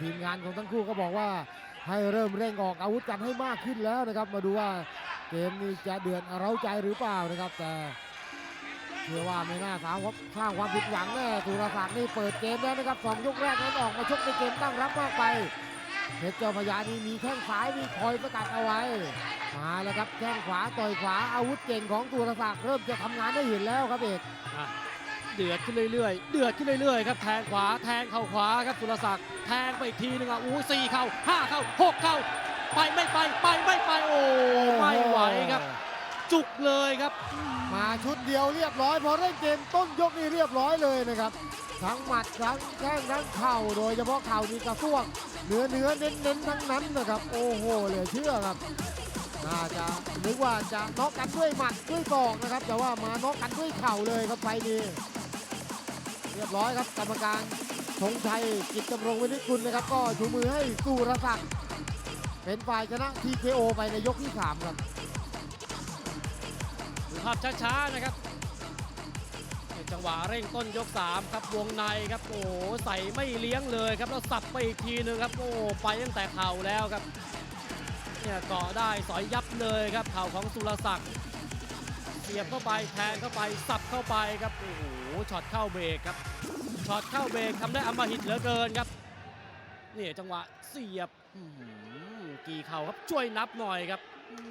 ทีมงานของทั้งคู่ก็บอกว่าให้เริ่มเร่งออกอาวุธกันให้มากขึ้นแล้วนะครับ มาดูว่าเกมนี้จะเดือดเร้าใจหรือเปล่านะครับ แต่เชื่อว่าไม่น่าสร้างความสร้างความผิดหวังแน่สุรศักดิ์นี่เปิดเกมแล้วนะครับสองยกแรกนั้นออกมาชกในเกมตั้งรับมากไปเพชรเจ้าพระยานี่มีแข้งซ้ายมีคอยสกัดเอาไว้มาแล้วครับแข้งขวาต่อยขวาอาวุธเก่งของสุรศักดิ์เริ่มจะทำงานได้เห็นแล้วครับเอก เดือดขึ้นเรื่อยๆ เดือดขึ้นเรื่อยๆครับแทงขวาแทงเข่าขวาครับสุรศักดิ์แทงไปอีกทีหนึงอะอู้สี่เข่าห้าเข่าหกเข่าไปไม่ไปไปไม่ไปโอ้ไม่ไหวครับ จุกเลยครับ มาชุดเดียวเรียบร้อยพอเล่นเกมต้นยกนี่เรียบร้อยเลยนะครับทั้งหมัดทั้งแข้งทั้งเข่าโดยเฉพาะเข่านี่กระซวกเนื้อเนื้อเน้นเน้นทั้งนั้นนะครับ โอ้โหเหลือเชื่อครับน่าจะนึกว่าจะน็อกกันด้วยหมัดด้วยศอกนะครับ แต่ว่ามาน็อกกันด้วยเข่าเลยครับไฟนี้ เรียบร้อยครับกรรมการธงชัยกิจจำรงวินิจกุลนะครับ ก็ชูมือให้สุรศักดิ์เป็นฝ่ายชนะ TKO ไปในยกที่สามครับดูภาพช้าๆนะครับจังหวะเร่งต้นยก 3 ครับวงในครับโอ้ใส่ไม่เลี้ยงเลยครับแล้วสับไปอีกทีหนึงครับโอ้ไปตั้งแต่เข่าแล้วครับเนี่ยเกาะได้สอยยับเลยครับเข่าของสุรศักดิ์ สียบเข้าไปแทงเข้าไปสับเข้าไปครับโอ้โหช็อตเข้าเบรกครับช็อตเข้าเบรกทำได้อมหิตเหลือเกินครับนี่จังหวะเสียบกี่เข่าครับช่วยนับหน่อยครับ